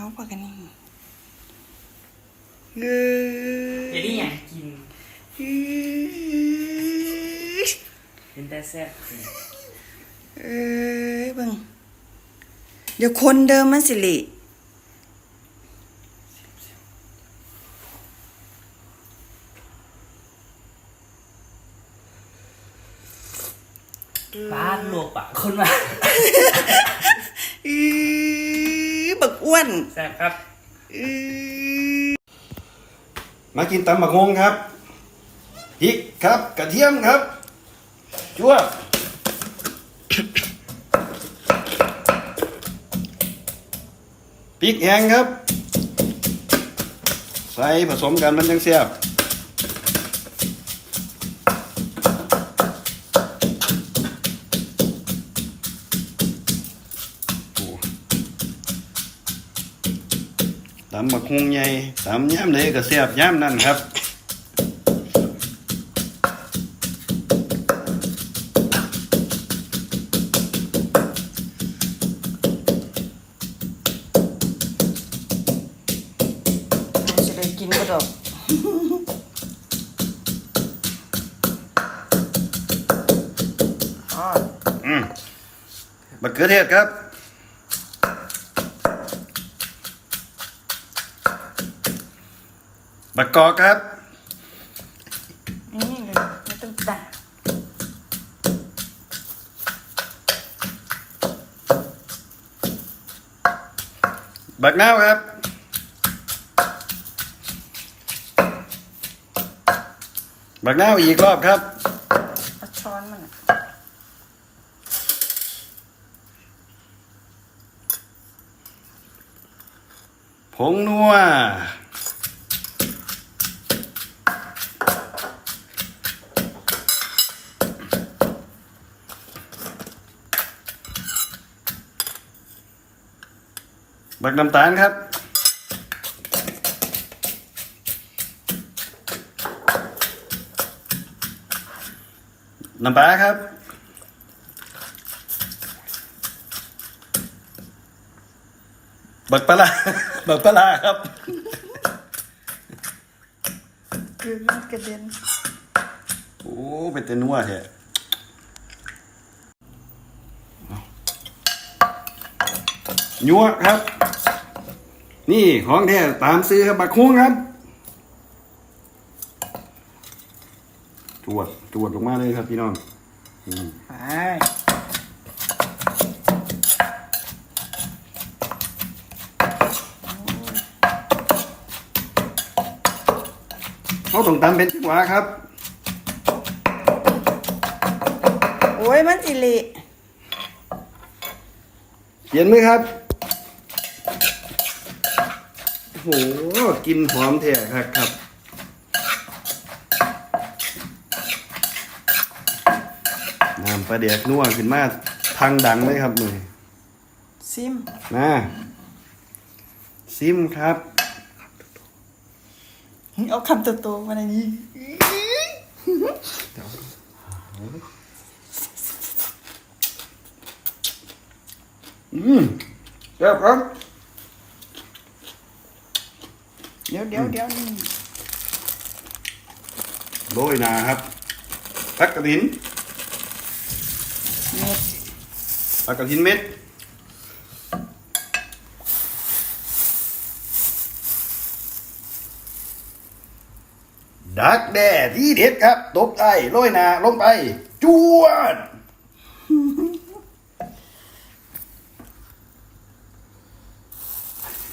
เอาพอกันนี่เอ้เดี๋ยวนี้อยากกินยเป็นแต่แซ่บเอ้ยเบิ่งเดี๋ยวคนเดิมมันสิลิบ้านหลวกอะคนมา อื้อบักอ้วนแซ่บครับอื้อมากินตำบักฮงครับพริกครับ กระเทียมครับจั่วพริกแห้งครับ ใส่ผสมกันมันจังแซ่บ ตำบักฮงใหญ่ตำย่ำเลยก็แซ่บย่ำนั่นครับเราจะได้กินก็ดอกอ๋ออืมมะเขือเทศครับ บักกอกครับ นี่เลยไม่ต้องตัดบักนาวครับ บักนาวอีกรอบครับเอาช้อนมันอะผงนัว บักน้ำตาลครับ น้ำปลาครับ บักปลาร้าบักปลาร้าครับคือมันกระเด็นโอ้ เป็นแต่นัวแท้ยัวครับ นี่ของแท้ตามซื้อครับบักฮวงครับจวดจวดลงมาเลยครับพี่น้องอืมไปเขาต้องตามเป็นจังหวะครับ โอ้ยมันสิลิเปลี่ยนมือครับ โอ้โหกินหอมแท้ครับครับน้ำปลาเดียกนัวขึ้นมาทางดังเลยครับมือซิมนะซิมครับ เอาคำโตๆมาในนี้อืมแซ่บครับ เดี๋ยวเดี๋ยวเดี๋ยวนี่โรยหนาครับผักกระถินเม็ดผักกระถินเม็ดดักแด่ที่เด็ดครับ ตบไอ้โรยหนาลงไป จวด